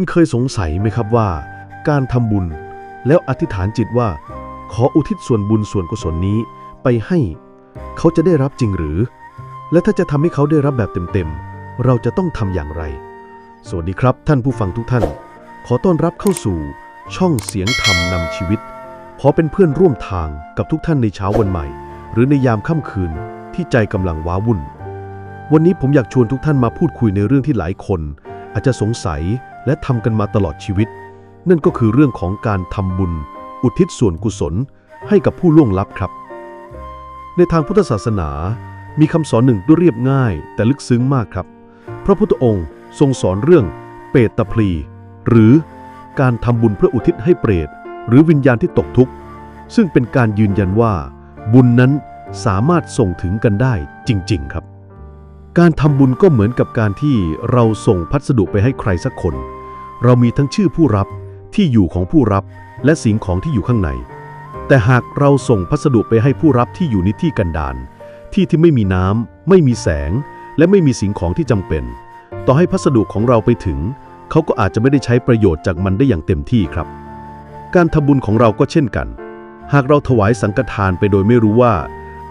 คุณเคยสงสัยไหมครับว่า การทำบุญแล้วอธิษฐานจิตว่า ขออุทิศส่วนบุญส่วนกุศลนี้ไปให้ เขาจะได้รับจริงหรือ และถ้าจะทำให้เขาได้รับแบบเต็มๆ เราจะต้องทำอย่างไร สวัสดีครับท่านผู้ฟังทุกท่าน ขอต้อนรับเข้าสู่ช่องเสียงธรรมนำชีวิต ขอเป็นเพื่อนร่วมทางกับทุกท่านในเช้าวันใหม่ หรือในยามค่ำคืนที่ใจกำลังว้าวุ่น วันนี้ผมอยากชวนทุกท่านมาพูดคุยในเรื่องที่หลายคน อาจจะสงสัย และทำกันมาตลอดชีวิต นั่นก็คือเรื่องของการทำบุญ อุทิศส่วนกุศล ให้กับผู้ล่วงลับครับ ในทางพุทธศาสนา มีคำสอนหนึ่งที่เรียบง่าย แต่ลึกซึ้งมากครับ พระพุทธองค์ทรงสอนเรื่องเปตตพลี หรือการทำบุญเพื่ออุทิศให้เปรต หรือวิญญาณที่ตกทุกข์ ซึ่งเป็นการยืนยันว่า บุญนั้นสามารถส่งถึงกันได้จริง ๆ ครับ การทำบุญก็เหมือนกับการที่เราส่งพัสดุไปให้ใครสักคน เรามีทั้งชื่อผู้รับที่อยู่ของผู้รับและสิ่งของที่อยู่ข้างใน แต่หากเราส่งพัสดุไปให้ผู้รับที่อยู่ในที่กันดารที่ที่ไม่มีน้ำไม่มีแสง และไม่มีสิ่งของที่จำเป็น ต่อให้พัสดุของเราไปถึง เขาก็อาจจะไม่ได้ใช้ประโยชน์จากมันได้อย่างเต็มที่ครับ การทำบุญของเราก็เช่นกัน หากเราถวายสังฆทานไปโดยไม่รู้ว่า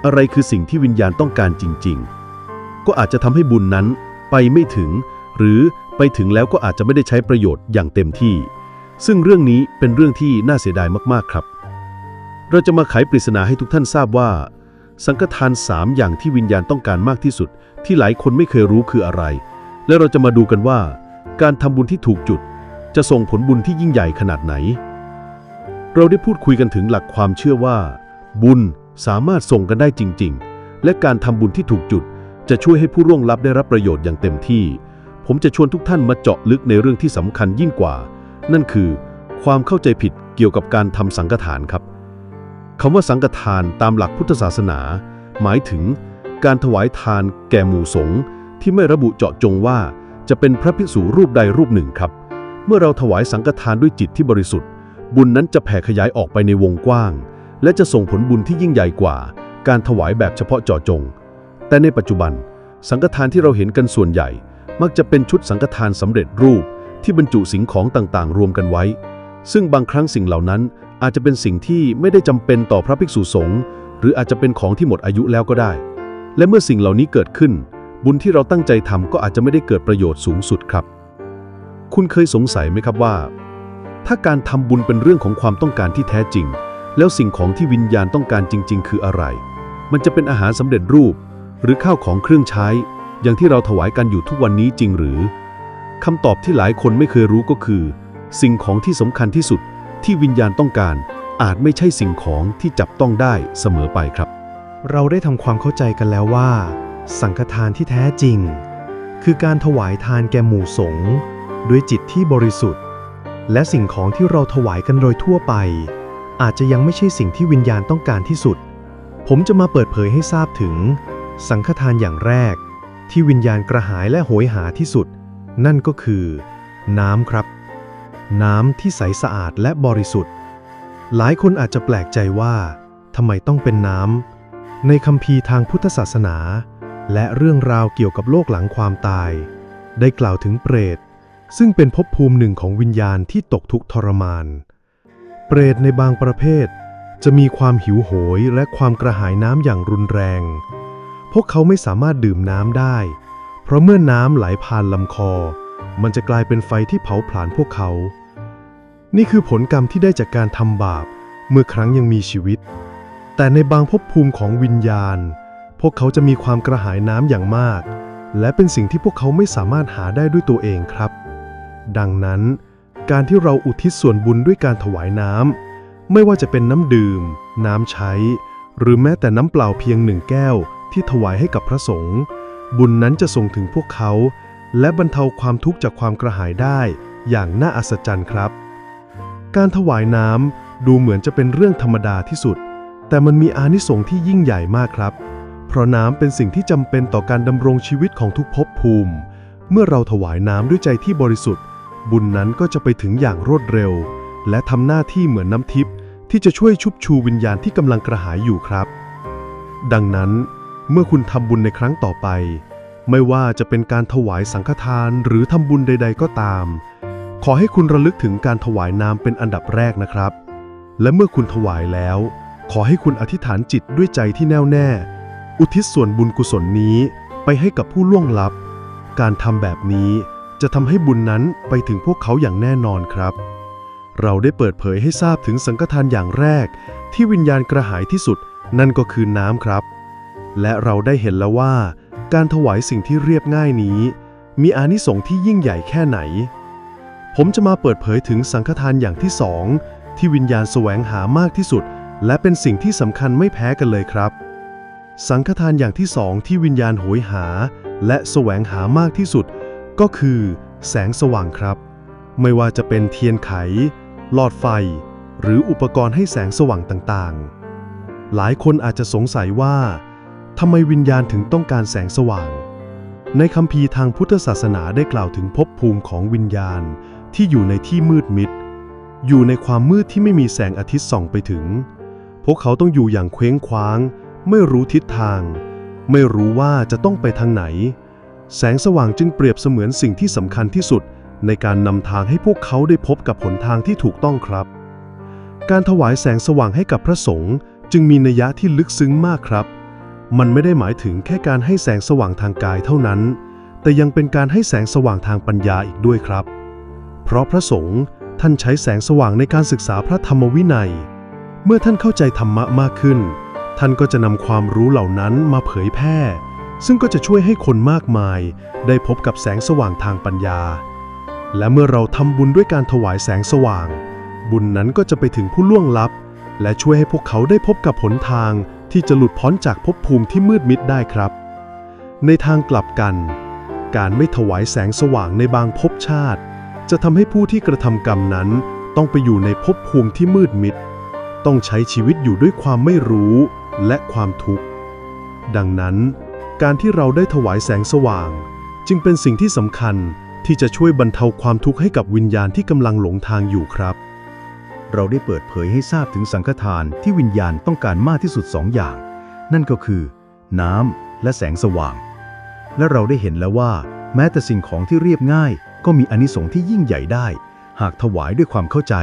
อะไรคือสิ่งที่วิญญาณต้องการจริง ๆ ก็อาจจะทำให้บุญนั้นไปไม่ถึง หรือ ไปถึงแล้วก็อาจจะไม่ได้ใช้ประโยชน์อย่างเต็มที่ ซึ่งเรื่องนี้เป็นเรื่องที่น่าเสียดายมากๆครับ เราจะมาไขปริศนาให้ทุกท่านทราบว่า สังฆทานสามอย่างที่วิญญาณต้องการมากที่สุด ที่หลายคนไม่เคยรู้คืออะไร และเราจะมาดูกันว่า การทำบุญที่ถูกจุด จะส่งผลบุญที่ยิ่งใหญ่ขนาดไหน เราได้พูดคุยกันถึงหลักความเชื่อว่า บุญสามารถส่งกันได้จริง ๆ และการทำบุญที่ถูกจุด จะช่วยให้ผู้ร่วงลับได้รับประโยชน์อย่างเต็มที่ ผมจะชวนทุกท่านมาเจาะลึกในเรื่องที่สำคัญยิ่งกว่า นั่นคือ ความเข้าใจผิดเกี่ยวกับการทำสังฆทานครับคำว่าสังฆทานตามหลักพุทธศาสนา หมายถึง การถวายทานแก่หมู่สงฆ์ที่ไม่ระบุเจาะจงว่า จะเป็นพระภิกษุรูปใดรูปหนึ่งครับ เมื่อเราถวายสังฆทานด้วยจิตที่บริสุทธิ์ บุญนั้นจะแผ่ขยายออกไปในวงกว้าง และจะส่งผลบุญที่ยิ่งใหญ่กว่า การถวายแบบเฉพาะเจาะจง แต่ในปัจจุบัน สังฆทานที่เราเห็นกันส่วนใหญ่ มักจะเป็นชุดสังฆทานสำเร็จรูปที่บรรจุสิ่งของต่างๆ รวมกันไว้ ซึ่งบางครั้งสิ่งเหล่านั้นอาจจะเป็นสิ่งที่ไม่ได้จำเป็นต่อพระภิกษุสงฆ์หรืออาจจะเป็นของที่หมดอายุแล้วก็ได้ และเมื่อสิ่งเหล่านี้เกิดขึ้น บุญที่เราตั้งใจทำก็อาจจะไม่ได้เกิดประโยชน์สูงสุดครับ คุณเคยสงสัยไหมครับว่า ถ้าการทำบุญเป็นเรื่องของความต้องการที่แท้จริง แล้วสิ่งของที่วิญญาณต้องการจริง ๆ คืออะไร มันจะเป็นอาหารสำเร็จรูป หรือข้าวของเครื่องใช้ อย่างที่เราถวายกันอยู่ทุกวันนี้จริงหรือคำตอบที่หลายคนไม่เคยรู้ก็คือ สิ่งของที่สำคัญที่สุดที่วิญญาณต้องการ อาจไม่ใช่สิ่งของที่จับต้องได้เสมอไปครับ เราได้ทำความเข้าใจกันแล้วว่า สังฆทานที่แท้จริง คือการถวายทานแก่หมู่สงฆ์ด้วยจิตที่บริสุทธิ์ และสิ่งของที่เราถวายกันโดยทั่วไป อาจจะยังไม่ใช่สิ่งที่วิญญาณต้องการที่สุด ผมจะมาเปิดเผยให้ทราบถึง สังฆทานอย่างแรก ที่วิญญาณกระหายและโหยหาที่สุด นั่นก็คือ น้ำครับ น้ำที่ใสสะอาดและบริสุทธิ์ หลายคนอาจจะแปลกใจว่าทำไมต้องเป็นน้ำในคัมภีร์ทางพุทธศาสนา และเรื่องราวเกี่ยวกับโลกหลังความตาย ได้กล่าวถึงเปรต ซึ่งเป็นภพภูมิหนึ่งของวิญญาณที่ตกทุกข์ทรมาน เปรตในบางประเภท จะมีความหิวโหยและความกระหายน้ำอย่างรุนแรง วกเขาไม่สามารถดื่มน้ำได้ เพราะเมื่อน้ำไหลผ่านลำคอ มันจะกลายเป็นไฟที่เผาผลาญพวกเขา นี่คือผลกรรมที่ได้จากการทำบาป เมื่อครั้งยังมีชีวิต แต่ในบางภพภูมิของวิญญาณ พวกเขาจะมีความกระหายน้ำอย่างมาก และเป็นสิ่งที่พวกเขาไม่สามารถหาได้ด้วยตัวเองครับ ดังนั้น การที่เราอุทิศส่วนบุญด้วยการถวายน้ำไม่ว่าจะเป็นน้ำดื่ม น้ำใช้ หรือแม้แต่น้ำเปล่าเพียงหนึ่งแก้ว ที่ถวายให้กับพระสงฆ์บุญนั้นจะส่งถึงพวกเขา และบรรเทาความทุกข์จากความกระหายได้อย่างน่าอัศจรรย์ครับ การถวายน้ำดูเหมือนจะเป็นเรื่องธรรมดาที่สุด แต่มันมีอานิสงส์ที่ยิ่งใหญ่มากครับ เพราะน้ำเป็นสิ่งที่จำเป็นต่อการดำรงชีวิตของทุกภพภูมิ เมื่อเราถวายน้ำด้วยใจที่บริสุทธิ์ บุญนั้นก็จะไปถึงอย่างรวดเร็ว และทำหน้าที่เหมือนน้ำทิพย์ที่จะช่วยชุบชูวิญญาณที่กำลังกระหายอยู่ครับ ดังนั้น เมื่อคุณทำบุญในครั้งต่อไป ไม่ว่าจะเป็นการถวายสังฆทานหรือทำบุญใด ๆ ก็ตาม ขอให้คุณระลึกถึงการถวายน้ำเป็นอันดับแรกนะครับ และเมื่อคุณถวายแล้ว ขอให้คุณอธิษฐานจิตด้วยใจที่แน่วแน่ อุทิศส่วนบุญกุศลนี้ไปให้กับผู้ล่วงลับ การทำแบบนี้จะทำให้บุญนั้นไปถึงพวกเขาอย่างแน่นอนครับ เราได้เปิดเผยให้ทราบถึงสังฆทานอย่างแรก ที่วิญญาณกระหายที่สุด นั่นก็คือน้ำครับ และเราได้เห็นแล้วว่า การถวายสิ่งที่เรียบง่ายนี้ มีอานิสงส์ที่ยิ่งใหญ่แค่ไหน ผมจะมาเปิดเผยถึงสังฆทานอย่างที่สองที่วิญญาณแสวงหามากที่สุด และเป็นสิ่งที่สำคัญไม่แพ้กันเลยครับ สังฆทานอย่างที่สองที่วิญญาณโหยหา และแสวงหามากที่สุด ก็คือ แสงสว่างครับ ไม่ว่าจะเป็นเทียนไข หลอดไฟ หรืออุปกรณ์ให้แสงสว่างต่างๆ หลายคนอาจจะสงสัยว่า ทำไมวิญญาณถึงต้องการแสงสว่าง ในคัมภีร์ทางพุทธศาสนาได้กล่าวถึงภพภูมิของวิญญาณที่อยู่ในที่มืดมิด อยู่ในความมืดที่ไม่มีแสงอาทิตย์ส่องไปถึง พวกเขาต้องอยู่อย่างเคว้งคว้าง ไม่รู้ทิศทาง ไม่รู้ว่าจะต้องไปทางไหน แสงสว่างจึงเปรียบเสมือนสิ่งที่สำคัญที่สุด ในการนำทางให้พวกเขาได้พบกับหนทางที่ถูกต้องครับ การถวายแสงสว่างให้กับพระสงฆ์จึงมีนัยยะที่ลึกซึ้งมากครับ มันไม่ได้หมายถึงแค่การให้แสงสว่างทางกายเท่านั้น แต่ยังเป็นการให้แสงสว่างทางปัญญาอีกด้วยครับ เพราะพระสงฆ์ท่านใช้แสงสว่างในการศึกษาพระธรรมวินัย เมื่อท่านเข้าใจธรรมะมากขึ้น ท่านก็จะนำความรู้เหล่านั้นมาเผยแพร่ ซึ่งก็จะช่วยให้คนมากมาย ได้พบกับแสงสว่างทางปัญญา และเมื่อเราทำบุญด้วยการถวายแสงสว่าง บุญนั้นก็จะไปถึงผู้ล่วงลับ และช่วยให้พวกเขาได้พบกับหนทาง ที่จะหลุดพ้นจากภพภูมิที่มืดมิดได้ครับ ในทางกลับกัน การไม่ถวายแสงสว่างในบางภพชาติ จะทำให้ผู้ที่กระทำกรรมนั้น ต้องไปอยู่ในภพภูมิที่มืดมิด ต้องใช้ชีวิตอยู่ด้วยความไม่รู้และความทุกข์ ดังนั้น การที่เราได้ถวายแสงสว่าง จึงเป็นสิ่งที่สำคัญที่จะช่วยบรรเทาความทุกข์ให้กับวิญญาณที่กำลังหลงทางอยู่ครับ เราได้เปิดเผยให้ทราบถึงสังฆทานที่วิญญาณต้องการมากที่สุดสองอย่าง นั่นก็คือ น้ำและแสงสว่าง และเราได้เห็นแล้วว่า แม้แต่สิ่งของที่เรียบง่าย ก็มีอานิสงส์ที่ยิ่งใหญ่ได้ หากถวายด้วยความเข้าใจ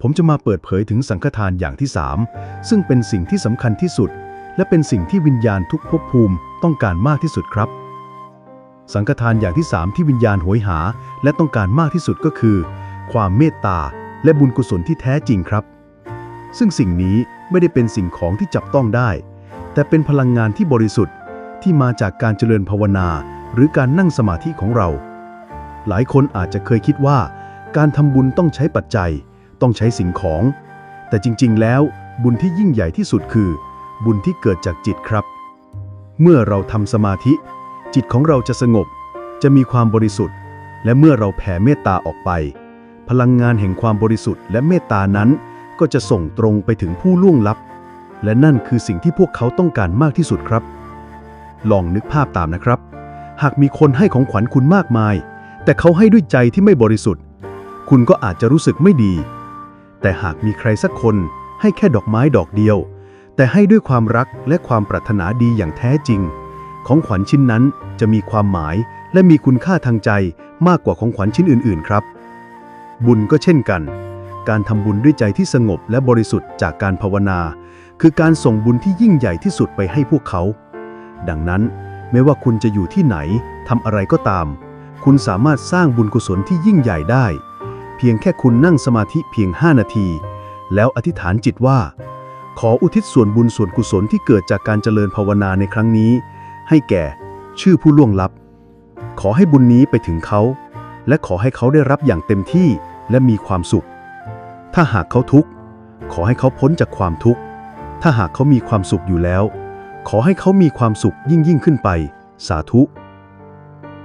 ผมจะมาเปิดเผยถึงสังฆทานอย่างที่3ซึ่งเป็นสิ่งที่สำคัญที่สุด และเป็นสิ่งที่วิญญาณทุกภพภูมิต้องการมากที่สุดครับสังฆทานอย่างที่3ที่วิญญาณโหยหา และต้องการมากที่สุดก็คือ ความเมตตา และบุญกุศลที่แท้จริงครับ ซึ่งสิ่งนี้ไม่ได้เป็นสิ่งของที่จับต้องได้ แต่เป็นพลังงานที่บริสุทธิ์ที่มาจากการเจริญภาวนา หรือการนั่งสมาธิของเรา หลายคนอาจจะเคยคิดว่า การทำบุญต้องใช้ปัจจัย ต้องใช้สิ่งของ แต่จริงๆ แล้วบุญที่ยิ่งใหญ่ที่สุดคือ บุญที่เกิดจากจิตครับ เมื่อเราทำสมาธิ จิตของเราจะสงบ จะมีความบริสุทธิ์ และเมื่อเราแผ่เมตตาออกไป พลังงานแห่งความบริสุทธิ์และเมตตานั้น ก็จะส่งตรงไปถึงผู้ล่วงลับ และนั่นคือสิ่งที่พวกเขาต้องการมากที่สุดครับ ลองนึกภาพตามนะครับ หากมีคนให้ของขวัญคุณมากมาย แต่เขาให้ด้วยใจที่ไม่บริสุทธิ์ คุณก็อาจจะรู้สึกไม่ดี แต่หากมีใครสักคนให้แค่ดอกไม้ดอกเดียว แต่ให้ด้วยความรักและความปรารถนาดีอย่างแท้จริง ของขวัญชิ้นนั้นจะมีความหมายและมีคุณค่าทางใจมากกว่าของขวัญชิ้นอื่น ๆ ครับ บุญก็เช่นกัน การทำบุญด้วยใจที่สงบและบริสุทธิ์จากการภาวนา คือการส่งบุญที่ยิ่งใหญ่ที่สุดไปให้พวกเขา ดังนั้น ไม่ว่าคุณจะอยู่ที่ไหนทำอะไรก็ตาม คุณสามารถสร้างบุญกุศลที่ยิ่งใหญ่ได้ เพียงแค่คุณนั่งสมาธิเพียง 5 นาที แล้วอธิษฐานจิตว่า ขออุทิศส่วนบุญส่วนกุศลที่เกิดจากการเจริญภาวนาในครั้งนี้ ให้แก่ ชื่อผู้ล่วงลับ ขอให้บุญนี้ไปถึงเขาและขอให้เขาได้รับอย่างเต็มที่ และมีความสุข ถ้าหากเขาทุกข์ ขอให้เขาพ้นจากความทุกข์ ถ้าหากเขามีความสุขอยู่แล้ว ขอให้เขามีความสุขยิ่งยิ่งขึ้นไป สาธุ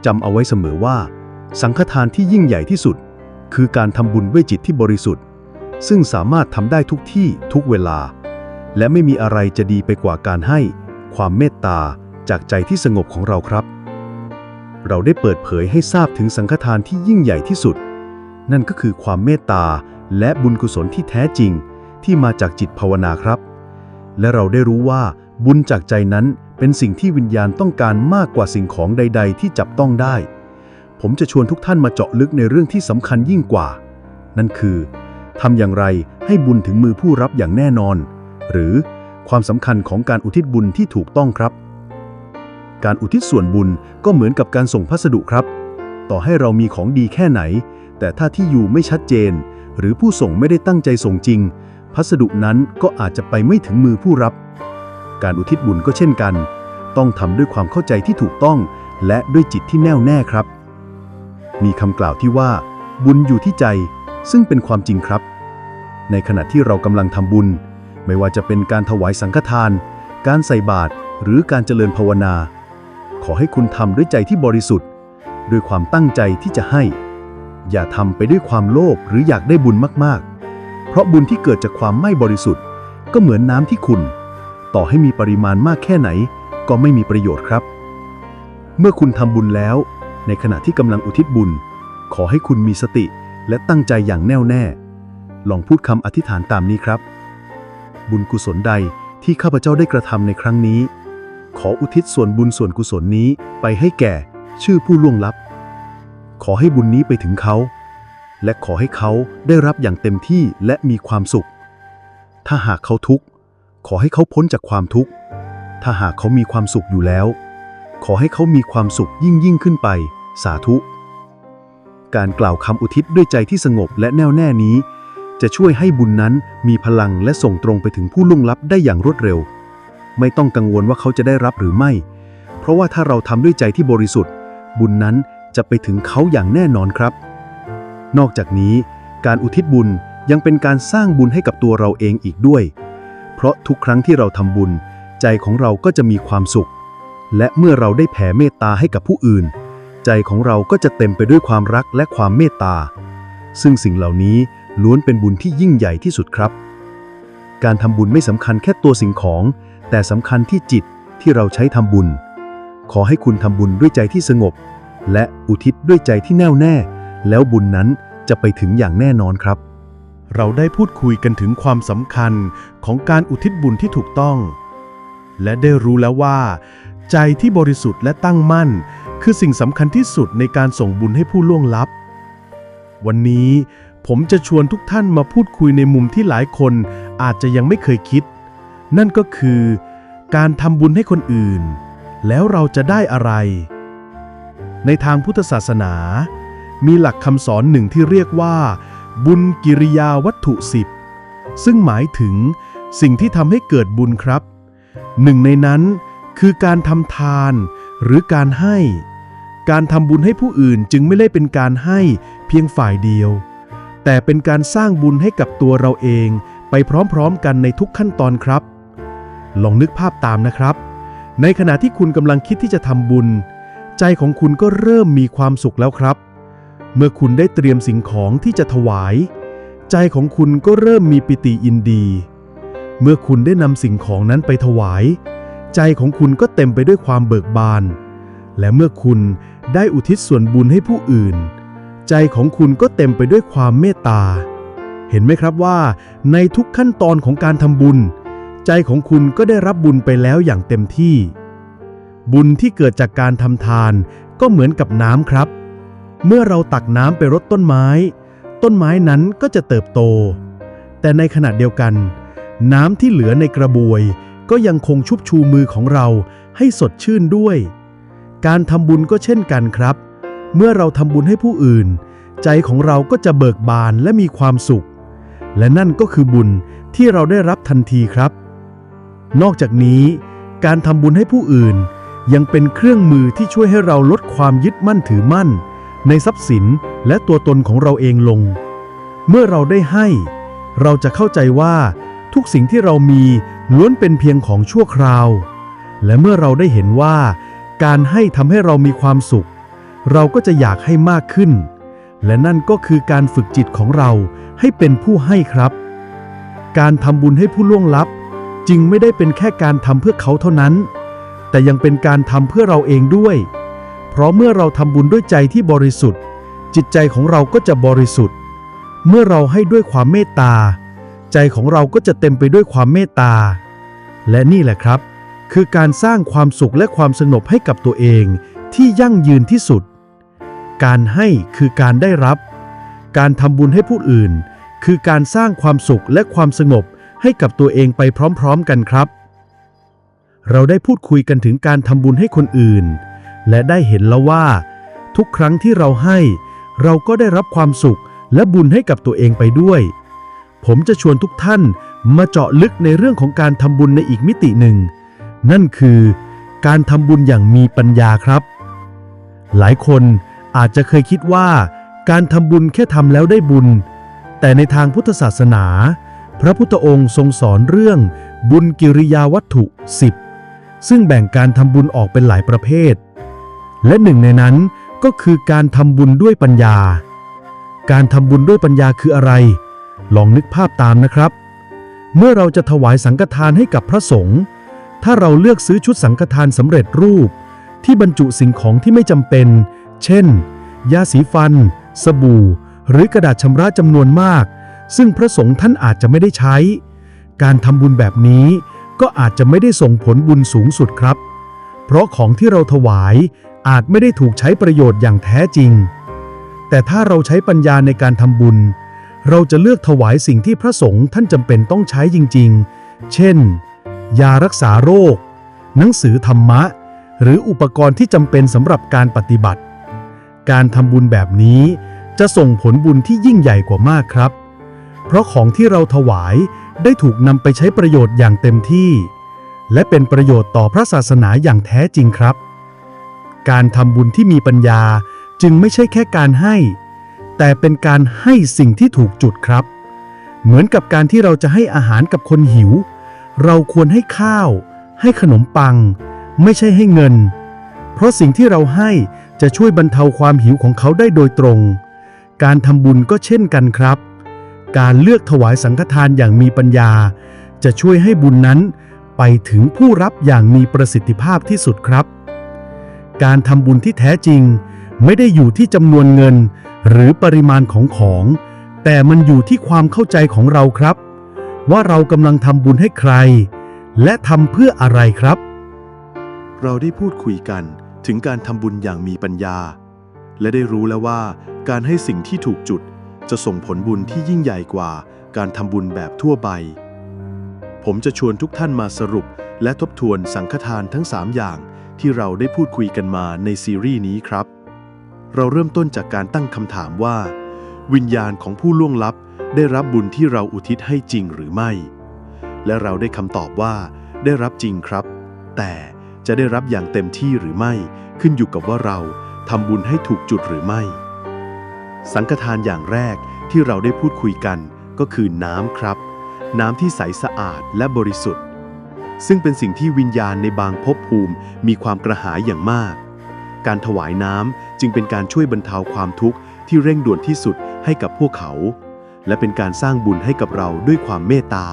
จำเอาไว้เสมอว่า สังฆทานที่ยิ่งใหญ่ที่สุด คือการทำบุญด้วยจิตที่บริสุทธิ์ ซึ่งสามารถทำได้ทุกที่ทุกเวลา และไม่มีอะไรจะดีไปกว่าการให้ความเมตตาจากใจที่สงบของเราครับ เราได้เปิดเผยให้ทราบถึงสังฆทานที่ยิ่งใหญ่ที่สุด นั่นก็คือความเมตตาและบุญกุศลที่แท้จริง ที่มาจากจิตภาวนาครับ และเราได้รู้ว่า บุญจากใจนั้นเป็นสิ่งที่วิญญาณต้องการมากกว่าสิ่งของใด ๆ ที่จับต้องได้ ผมจะชวนทุกท่านมาเจาะลึกในเรื่องที่สำคัญยิ่งกว่า นั่นคือทำอย่างไรให้บุญถึงมือผู้รับอย่างแน่นอน หรือความสำคัญของการอุทิศบุญที่ถูกต้องครับ การอุทิศส่วนบุญก็เหมือนกับการส่งพัสดุครับ ต่อให้เรามีของดีแค่ไหน แต่ถ้าที่อยู่ไม่ชัดเจน หรือผู้ส่งไม่ได้ตั้งใจส่งจริง พัสดุนั้นก็อาจจะไปไม่ถึงมือผู้รับ การอุทิศบุญก็เช่นกัน ต้องทำด้วยความเข้าใจที่ถูกต้อง และด้วยจิตที่แน่วแน่ครับ มีคำกล่าวที่ว่า บุญอยู่ที่ใจ ซึ่งเป็นความจริงครับ ในขณะที่เรากำลังทำบุญ ไม่ว่าจะเป็นการถวายสังฆทาน การใส่บาตรหรือการเจริญภาวนา ขอให้คุณทำด้วยใจที่บริสุทธิ์ ด้วยความตั้งใจที่จะให้ อย่าทำไปด้วยความโลภหรืออยากได้บุญมากๆ เพราะบุญที่เกิดจากความไม่บริสุทธิ์ ก็เหมือนน้ำที่ขุ่นต่อให้มีปริมาณมากแค่ไหน ก็ไม่มีประโยชน์ครับ เมื่อคุณทำบุญแล้ว ในขณะที่กำลังอุทิศบุญ ขอให้คุณมีสติและตั้งใจอย่างแน่วแน่ ลองพูดคำอธิษฐานตามนี้ครับ บุญกุศลใดที่ข้าพเจ้าได้กระทำในครั้งนี้ ขออุทิศส่วนบุญส่วนกุศลนี้ไปให้แก่ชื่อผู้ล่วงลับ ขอให้บุญนี้ไปถึงเขา และขอให้เขาได้รับอย่างเต็มที่และมีความสุข ถ้าหากเขาทุกข์ ขอให้เขาพ้นจากความทุกข์ ถ้าหากเขามีความสุขอยู่แล้ว ขอให้เขามีความสุขยิ่งยิ่งขึ้นไป สาธุ การกล่าวคำอุทิศด้วยใจที่สงบและแน่วแน่นี้ จะช่วยให้บุญนั้นมีพลังและส่งตรงไปถึงผู้ล่วงลับได้อย่างรวดเร็ว ไม่ต้องกังวลว่าเขาจะได้รับหรือไม่ เพราะว่าถ้าเราทำด้วยใจที่บริสุทธิ์ บุญนั้น จะไปถึงเขาอย่างแน่นอนครับ นอกจากนี้ การอุทิศบุญยังเป็นการสร้างบุญให้กับตัวเราเองอีกด้วย เพราะทุกครั้งที่เราทำบุญ ใจของเราก็จะมีความสุข และเมื่อเราได้แผ่เมตตาให้กับผู้อื่น ใจของเราก็จะเต็มไปด้วยความรักและความเมตตา ซึ่งสิ่งเหล่านี้ล้วนเป็นบุญที่ยิ่งใหญ่ที่สุดครับ การทำบุญไม่สำคัญแค่ตัวสิ่งของ แต่สำคัญที่จิตที่เราใช้ทำบุญ ขอให้คุณทำบุญด้วยใจที่สงบ และอุทิศด้วยใจที่แน่วแน่ แล้วบุญนั้นจะไปถึงอย่างแน่นอนครับ เราได้พูดคุยกันถึงความสำคัญของการอุทิศบุญที่ถูกต้อง และได้รู้แล้วว่า ใจที่บริสุทธิ์และตั้งมั่น คือสิ่งสำคัญที่สุดในการส่งบุญให้ผู้ล่วงลับ วันนี้ผมจะชวนทุกท่านมาพูดคุยในมุมที่หลายคนอาจจะยังไม่เคยคิด นั่นก็คือ การทำบุญให้คนอื่น แล้วเราจะได้อะไร ในทางพุทธศาสนา มีหลักคำสอนหนึ่งที่เรียกว่า บุญกิริยาวัตถุสิบซึ่งหมายถึงสิ่งที่ทำให้เกิดบุญครับ หนึ่งในนั้นคือการทำทานหรือการให้ การทำบุญให้ผู้อื่นจึงไม่ได้เป็นการให้เพียงฝ่ายเดียว แต่เป็นการสร้างบุญให้กับตัวเราเองไปพร้อมๆกันในทุกขั้นตอนครับ ลองนึกภาพตามนะครับ ในขณะที่คุณกำลังคิดที่จะทำบุญ ใจของคุณก็เริ่มมีความสุขแล้วครับ เมื่อคุณได้เตรียมสิ่งของที่จะถวาย ใจของคุณก็เริ่มมีปิติยินดี เมื่อคุณได้นำสิ่งของนั้นไปถวาย ใจของคุณก็เต็มไปด้วยความเบิกบาน และเมื่อคุณได้อุทิศส่วนบุญให้ผู้อื่น ใจของคุณก็เต็มไปด้วยความเมตตา เห็นไหมครับว่าในทุกขั้นตอนของการทำบุญ ใจของคุณก็ได้รับบุญไปแล้วอย่างเต็มที่ บุญที่เกิดจากการทำทานก็เหมือนกับน้ำครับ เมื่อเราตักน้ำไปรดต้นไม้ ต้นไม้นั้นก็จะเติบโต แต่ในขณะเดียวกัน น้ำที่เหลือในกระบวย ก็ยังคงชุบชูมือของเราให้สดชื่นด้วย การทำบุญก็เช่นกันครับ เมื่อเราทำบุญให้ผู้อื่น ใจของเราก็จะเบิกบานและมีความสุข และนั่นก็คือบุญที่เราได้รับทันทีครับ นอกจากนี้ การทำบุญให้ผู้อื่น ยังเป็นเครื่องมือที่ช่วยให้เราลดความยึดมั่นถือมั่น ในทรัพย์สินและตัวตนของเราเองลง เมื่อเราได้ให้ เราจะเข้าใจว่าทุกสิ่งที่เรามีล้วนเป็นเพียงของชั่วคราว และเมื่อเราได้เห็นว่า การให้ทำให้เรามีความสุข เราก็จะอยากให้มากขึ้น และนั่นก็คือการฝึกจิตของเราให้เป็นผู้ให้ครับ การทำบุญให้ผู้ล่วงลับ จึงไม่ได้เป็นแค่การทำเพื่อเขาเท่านั้น แต่ยังเป็นการทำเพื่อเราเองด้วย เพราะเมื่อเราทำบุญด้วยใจที่บริสุทธิ์ จิตใจของเราก็จะบริสุทธิ์ เมื่อเราให้ด้วยความเมตตา ใจของเราก็จะเต็มไปด้วยความเมตตา และนี่แหละครับ คือการสร้างความสุขและความสงบให้กับตัวเองที่ยั่งยืนที่สุด การให้คือการได้รับ การทำบุญให้ผู้อื่น คือการสร้างความสุขและความสงบให้กับตัวเองไปพร้อม ๆ กันครับ เราได้พูดคุยกันถึงการทำบุญให้คนอื่น และได้เห็นแล้วว่า ทุกครั้งที่เราให้ เราก็ได้รับความสุขและบุญให้กับตัวเองไปด้วย ผมจะชวนทุกท่านมาเจาะลึกในเรื่องของการทำบุญในอีกมิติหนึ่ง นั่นคือ การทำบุญอย่างมีปัญญาครับ หลายคนอาจจะเคยคิดว่า การทำบุญแค่ทำแล้วได้บุญ แต่ในทางพุทธศาสนา พระพุทธองค์ทรงสอนเรื่องบุญกิริยาวัตถุ 10 ซึ่งแบ่งการทำบุญออกเป็นหลายประเภท และหนึ่งในนั้นก็คือการทำบุญด้วยปัญญา การทำบุญด้วยปัญญาคืออะไร ลองนึกภาพตามนะครับ เมื่อเราจะถวายสังฆทานให้กับพระสงฆ์ถ้าเราเลือกซื้อชุดสังฆทานสำเร็จรูป ที่บรรจุสิ่งของที่ไม่จำเป็น เช่น ยาสีฟัน สบู่ หรือกระดาษชำระจำนวนมาก ซึ่งพระสงฆ์ท่านอาจจะไม่ได้ใช้ การทำบุญแบบนี้ ก็อาจจะไม่ได้ส่งผลบุญสูงสุดครับ เพราะของที่เราถวายอาจไม่ได้ถูกใช้ประโยชน์อย่างแท้จริง แต่ถ้าเราใช้ปัญญาในการทำบุญ เราจะเลือกถวายสิ่งที่พระสงฆ์ท่านจำเป็นต้องใช้จริง ๆ เช่น ยารักษาโรค หนังสือธรรมะ หรืออุปกรณ์ที่จำเป็นสำหรับการปฏิบัติ การทำบุญแบบนี้จะส่งผลบุญที่ยิ่งใหญ่กว่ามากครับ เพราะของที่เราถวายได้ถูกนำไปใช้ประโยชน์อย่างเต็มที่ และเป็นประโยชน์ต่อพระศาสนาอย่างแท้จริงครับ การทำบุญที่มีปัญญาจึงไม่ใช่แค่การให้ แต่เป็นการให้สิ่งที่ถูกจุดครับ เหมือนกับการที่เราจะให้อาหารกับคนหิว เราควรให้ข้าว ให้ขนมปัง ไม่ใช่ให้เงิน เพราะสิ่งที่เราให้จะช่วยบรรเทาความหิวของเขาได้โดยตรง การทำบุญก็เช่นกันครับ การเลือกถวายสังฆทานอย่างมีปัญญา จะช่วยให้บุญนั้นไปถึงผู้รับอย่างมีประสิทธิภาพที่สุดครับ การทำบุญที่แท้จริง ไม่ได้อยู่ที่จำนวนเงิน หรือปริมาณของของ แต่มันอยู่ที่ความเข้าใจของเราครับ ว่าเรากำลังทำบุญให้ใคร และทำเพื่ออะไรครับ เราได้พูดคุยกันถึงการทำบุญอย่างมีปัญญา และได้รู้แล้วว่าการให้สิ่งที่ถูกจุด จะส่งผลบุญที่ยิ่งใหญ่กว่าการทำบุญแบบทั่วไป ผมจะชวนทุกท่านมาสรุป และทบทวนสังฆทานทั้ง 3 อย่างที่เราได้พูดคุยกันมาในซีรีส์นี้ครับ เราเริ่มต้นจากการตั้งคำถามว่า วิญญาณของผู้ล่วงลับได้รับบุญที่เราอุทิศให้จริงหรือไม่ และเราได้คำตอบว่า ได้รับจริงครับ แต่จะได้รับอย่างเต็มที่หรือไม่ ขึ้นอยู่กับว่าเราทำบุญให้ถูกจุดหรือไม่ สังฆทานอย่างแรกที่เราได้พูดคุยกันก็คือน้ำครับ น้ำที่ใสสะอาดและบริสุทธิ์ ซึ่งเป็นสิ่งที่วิญญาณในบางภพภูมิมีความกระหายอย่างมาก การถวายน้ำจึงเป็นการช่วยบรรเทาความทุกข์ที่เร่งด่วนที่สุดให้กับพวกเขา และเป็นการสร้างบุญให้กับเราด้วยความเมตตา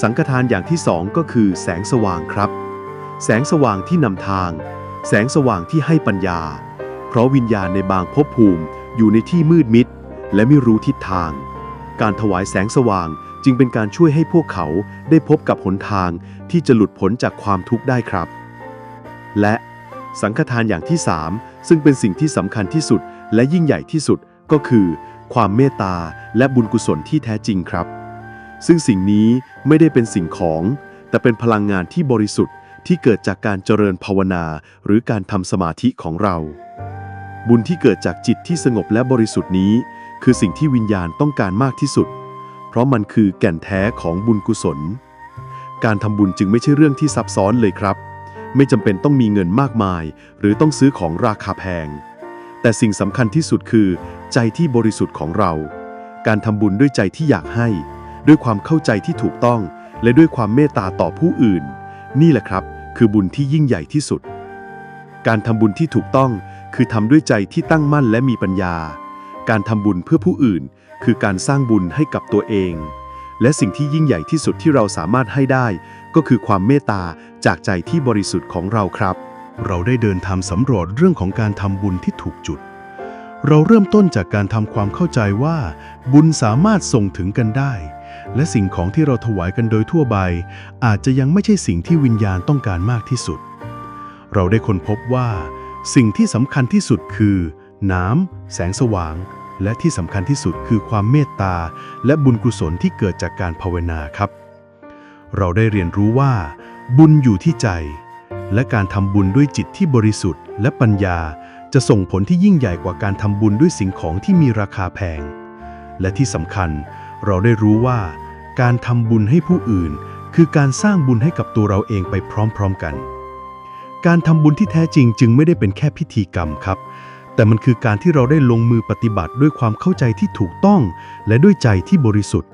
สังฆทานอย่างที่สองก็คือแสงสว่างครับ แสงสว่างที่นำทาง แสงสว่างที่ให้ปัญญา เพราะวิญญาณในบางภพภูมิ อยู่ในที่มืดมิด และไม่รู้ทิศทาง การถวายแสงสว่างจึงเป็นการช่วยให้พวกเขาได้พบกับหนทางที่จะหลุดพ้นจากความทุกข์ได้ครับ และสังฆทานอย่างที่ 3 ซึ่งเป็นสิ่งที่สำคัญที่สุดและยิ่งใหญ่ที่สุดก็คือ ความเมตตาและบุญกุศลที่แท้จริงครับ ซึ่งสิ่งนี้ไม่ได้เป็นสิ่งของ แต่เป็นพลังงานที่บริสุทธิ์ที่เกิดจากการเจริญภาวนา หรือการทำสมาธิของเรา บุญที่เกิดจากจิตที่สงบและบริสุทธิ์นี้ คือสิ่งที่วิญญาณต้องการมากที่สุด เพราะมันคือแก่นแท้ของบุญกุศล การทำบุญจึงไม่ใช่เรื่องที่ซับซ้อนเลยครับ ไม่จำเป็นต้องมีเงินมากมาย หรือต้องซื้อของราคาแพง แต่สิ่งสำคัญที่สุดคือ ใจที่บริสุทธิ์ของเรา การทำบุญด้วยใจที่อยากให้ ด้วยความเข้าใจที่ถูกต้อง และด้วยความเมตตาต่อผู้อื่น นี่แหละครับ คือบุญที่ยิ่งใหญ่ที่สุด การทำบุญที่ถูกต้อง คือทำด้วยใจที่ตั้งมั่นและมีปัญญา การทำบุญเพื่อผู้อื่น คือการสร้างบุญให้กับตัวเอง และสิ่งที่ยิ่งใหญ่ที่สุดที่เราสามารถให้ได้ ก็คือความเมตตาจากใจที่บริสุทธิ์ของเราครับ เราได้เดินทางสำรวจเรื่องของการทำบุญที่ถูกจุด เราเริ่มต้นจากการทำความเข้าใจว่า บุญสามารถส่งถึงกันได้ และสิ่งของที่เราถวายกันโดยทั่วไป อาจจะยังไม่ใช่สิ่งที่วิญญาณต้องการมากที่สุด เราได้ค้นพบว่า สิ่งที่สำคัญที่สุดคือ น้ำ แสงสว่าง และที่สำคัญที่สุดคือความเมตตา และบุญกุศลที่เกิดจากการภาวนาครับ เราได้เรียนรู้ว่า บุญอยู่ที่ใจ และการทำบุญด้วยจิตที่บริสุทธิ์ และปัญญาจะส่งผลที่ยิ่งใหญ่กว่าการทำบุญด้วยสิ่งของที่มีราคาแพง และที่สำคัญ เราได้รู้ว่า การทำบุญให้ผู้อื่น คือการสร้างบุญให้กับตัวเราเองไปพร้อม ๆกัน การทำบุญที่แท้จริงจึงไม่ได้เป็นแค่พิธีกรรมครับ แต่มันคือการที่เราได้ลงมือปฏิบัติด้วยความเข้าใจที่ถูกต้อง และด้วยใจที่บริสุทธิ์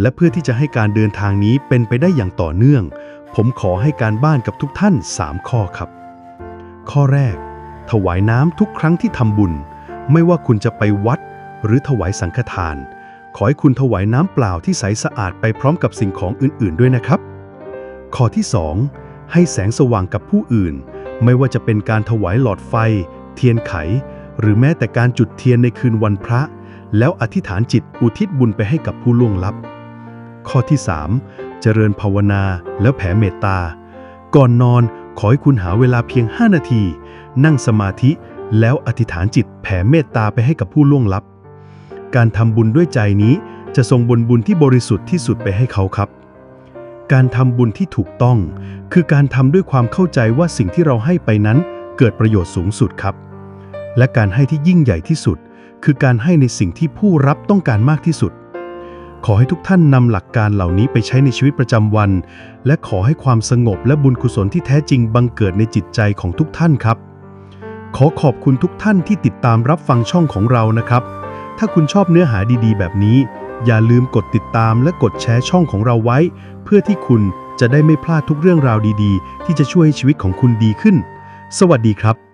และเพื่อที่จะให้การเดินทางนี้เป็นไปได้อย่างต่อเนื่อง ผมขอให้การบ้านกับทุกท่าน 3 ข้อครับ ข้อแรก ถวายน้ำทุกครั้งที่ทำบุญ ไม่ว่าคุณจะไปวัด หรือถวายสังฆทาน ขอให้คุณถวายน้ำเปล่าที่ใสสะอาดไปพร้อมกับสิ่งของอื่น ๆ ด้วยนะครับ ข้อที่ 2 ให้แสงสว่างกับผู้อื่น ไม่ว่าจะเป็นการถวายหลอดไฟ เทียนไข หรือแม้แต่การจุดเทียนในคืนวันพระ แล้วอธิษฐานจิตอุทิศบุญไปให้กับผู้ล่วงลับ ข้อที่ 3 เจริญภาวนาแล้วแผ่เมตตา ก่อนนอนขอให้คุณหาเวลาเพียง 5 นาที นั่งสมาธิแล้วอธิษฐานจิตแผ่เมตตาไปให้กับผู้ล่วงลับ การทำบุญด้วยใจนี้จะส่งบนบุญที่บริสุทธิ์ที่สุดไปให้เขาครับ การทำบุญที่ถูกต้อง คือการทำด้วยความเข้าใจว่าสิ่งที่เราให้ไปนั้นเกิดประโยชน์สูงสุดครับ และการให้ที่ยิ่งใหญ่ที่สุด คือการให้ในสิ่งที่ผู้รับต้องการมากที่สุด ขอให้ทุกท่านนำหลักการเหล่านี้ไปใช้ในชีวิตประจำวัน และขอให้ความสงบและบุญกุศลที่แท้จริงบังเกิดในจิตใจของทุกท่านครับ ขอขอบคุณทุกท่านที่ติดตามรับฟังช่องของเรานะครับ ถ้าคุณชอบเนื้อหาดีๆ แบบนี้ อย่าลืมกดติดตามและกดแชร์ช่องของเราไว้ เพื่อที่คุณจะได้ไม่พลาดทุกเรื่องราวดีๆ ที่จะช่วยให้ชีวิตของคุณดีขึ้น สวัสดีครับ